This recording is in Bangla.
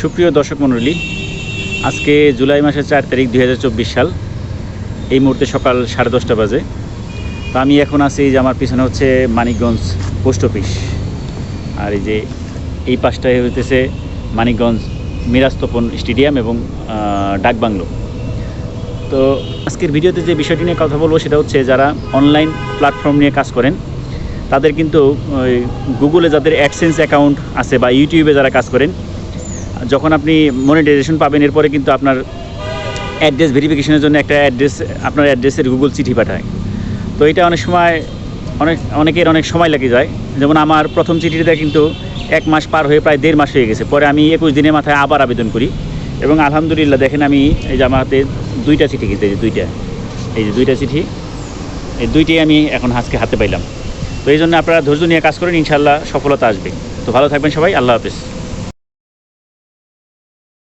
সুপ্রিয় দর্শক মণ্ডলী, আজকে জুলাই মাসের চার তারিখ দুই হাজার চব্বিশ সাল। এই মুহূর্তে সকাল সাড়ে দশটা বাজে। তো আমি এখন আছি যে আমার পিছনে হচ্ছে মানিকগঞ্জ পোস্ট অফিস। আর এই যে এই পাশটায় হইতেছে মানিকগঞ্জ মিরাস্তপন স্টেডিয়াম এবং ডাকবাংলো তো আজকের ভিডিওতে যে বিষয়টি নিয়ে কথা বলব সেটা হচ্ছে যারা অনলাইন প্ল্যাটফর্ম নিয়ে কাজ করেন, তাদের কিন্তু ওই গুগলে যাদের অ্যাডসেন্স অ্যাকাউন্ট আছে বা ইউটিউবে যারা কাজ করেন যখন আপনি মনিটাইজেশন পাবেন, এরপরে কিন্তু আপনার অ্যাড্রেস ভেরিফিকেশনের জন্য একটা অ্যাড্রেস আপনার অ্যাড্রেসের গুগল চিঠি পাঠায়। তো এটা অনেক সময়, অনেক, অনেকের অনেক সময় লেগে যায়। যেমন আমার প্রথম চিঠিটা কিন্তু এক মাস পার হয়ে প্রায় দেড় মাস হয়ে গেছে। পরে আমি একুশ দিনের মাথায় আবার আবেদন করি। এবং আলহামদুলিল্লাহ, দেখেন আমি এই যে আমার হাতে দুইটা চিঠি কিন্তু, এই যে দুইটা, এই যে দুইটা চিঠি, এই দুইটাই আমি এখন আজকে হাতে পাইলাম। তো এই জন্য আপনারা ধৈর্য নিয়ে কাজ করেন ইনশাল্লাহ সফলতা আসবে। তো ভালো থাকবেন সবাই, আল্লাহ হাফেজ।